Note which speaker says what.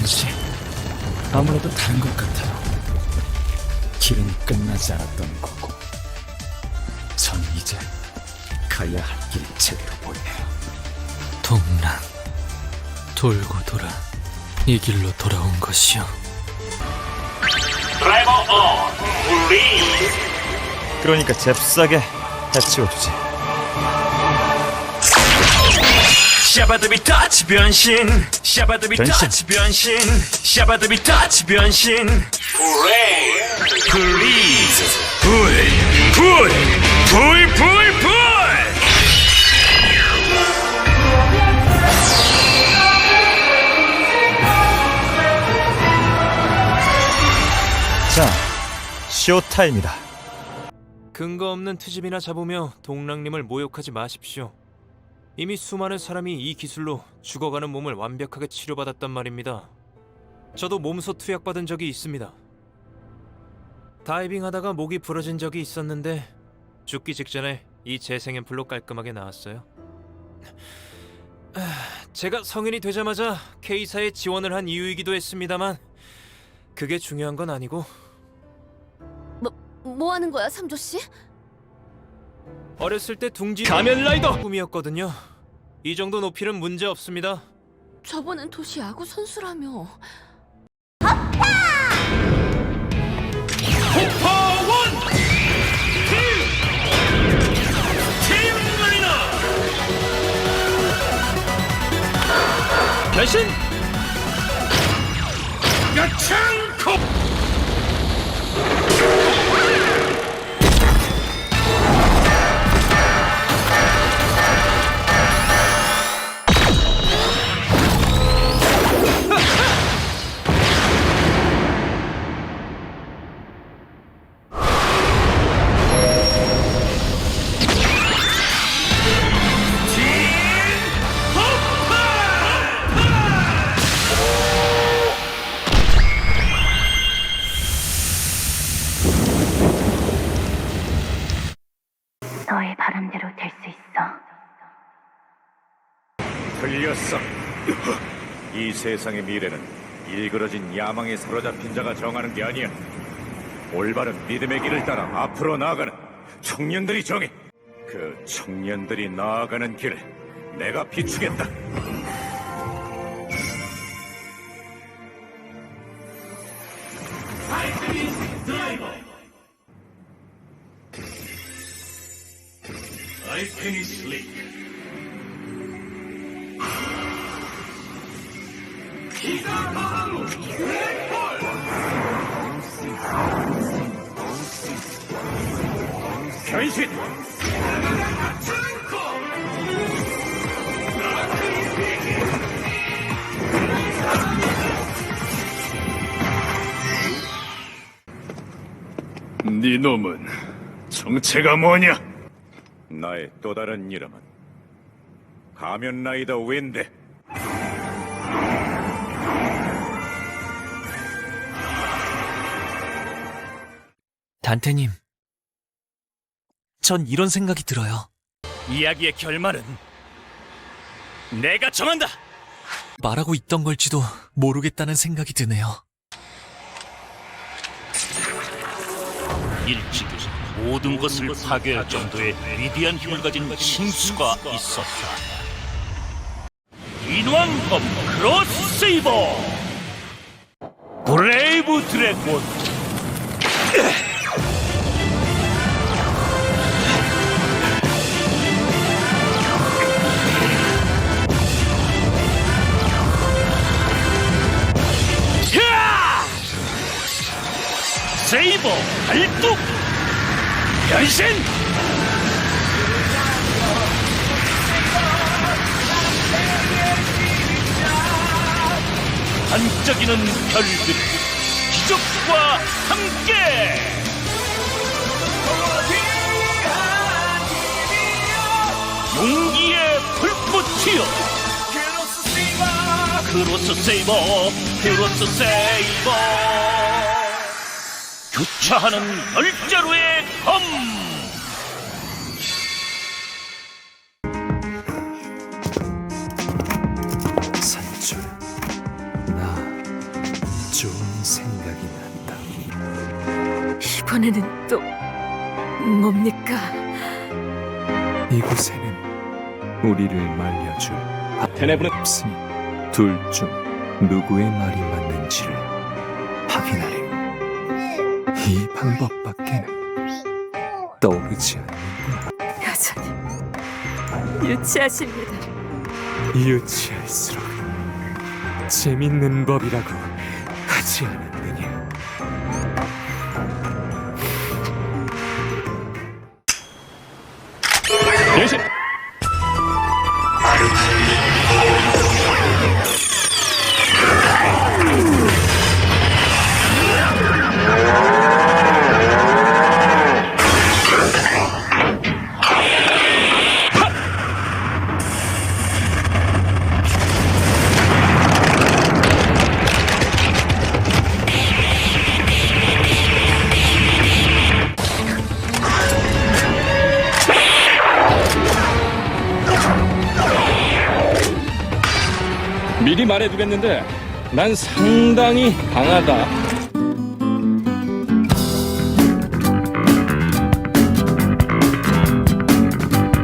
Speaker 1: 건지 아무래도 다른 것 같아요. 길은 끝나지 않았던 거고 전 이제 가야 할 길이 제대로 보이네요.
Speaker 2: 동랑 돌고 돌아 이 길로 돌아온 것이요
Speaker 3: 드라이버 온 플리즈
Speaker 4: 그러니까 잽싸게 해치워주지.
Speaker 3: 샤바드비 터치 변신. 샤바드비. 터치 변신. 샤바드비 터치 변신. 플레이 플리즈 불불불불불불
Speaker 4: 자, 쇼타임이다.
Speaker 2: 근거 없는 트집이나 잡으며 동랑님을 모욕하지 마십시오 이미 수많은 사람이 이 기술로 죽어가는 몸을 완벽하게 치료받았단 말입니다. 저도 몸소 투약받은 적이 있습니다. 다이빙 하다가 목이 부러진 적이 있었는데 죽기 직전에 이 재생 앰플로 깔끔하게 나았어요. 아, 제가 성인이 되자마자 K사에 지원을 한 이유이기도 했습니다만 그게 중요한 건 아니고.
Speaker 5: 뭐 하는 거야, 삼조 씨?
Speaker 2: 어렸을 때 둥지 가면 라이더 꿈이었거든요. 이 정도 높이는 문제 없습니다.
Speaker 5: 저번엔 도시 야구 선수라며.
Speaker 2: 변신!
Speaker 3: 야창코
Speaker 6: 틀렸어. 이 세상의 미래는 일그러진 야망에 사로잡힌 자가 정하는 게 아니야. 올바른 믿음의 길을 따라 앞으로 나아가는 청년들이 정해. 그 청년들이 나아가는 길을 내가 비추겠다. 변신!
Speaker 7: 네 놈은 정체가 뭐냐?
Speaker 6: 나의 또 다른 이름은 가면 라이더 윈드.
Speaker 2: 단테님, 전 이런 생각이 들어요.
Speaker 3: 이야기의 결말은 내가 정한다
Speaker 2: 말하고 있던 걸지도 모르겠다는 생각이 드네요.
Speaker 8: 일찍이 모든 것을 파괴할 정도의 위대한 힘을 가진 신수가 있었다. 인왕검 크로스세이버 브레이브 드래곤 세이버 발뚝 변신! 반짝이는 별들 기적과 함께! 용기의 불꽃이여! 크로스 세이버 크로스 세이버 교차하는 열자루의 검
Speaker 1: 산줄 나 좋은 생각이 난다.
Speaker 5: 이번에는 또 뭡니까?
Speaker 1: 이곳에는 우리를 말려줄 테네브는 없으니 둘 중 누구의 말이 맞는지를 확인하려 이 방법밖에는 떠오르지 않는구나
Speaker 5: 여전히 유치하십니다.
Speaker 1: 유치할수록 재밌는 법이라고 하지 않았느냐
Speaker 9: 미리 말해두겠는데 난 상당히 강하다.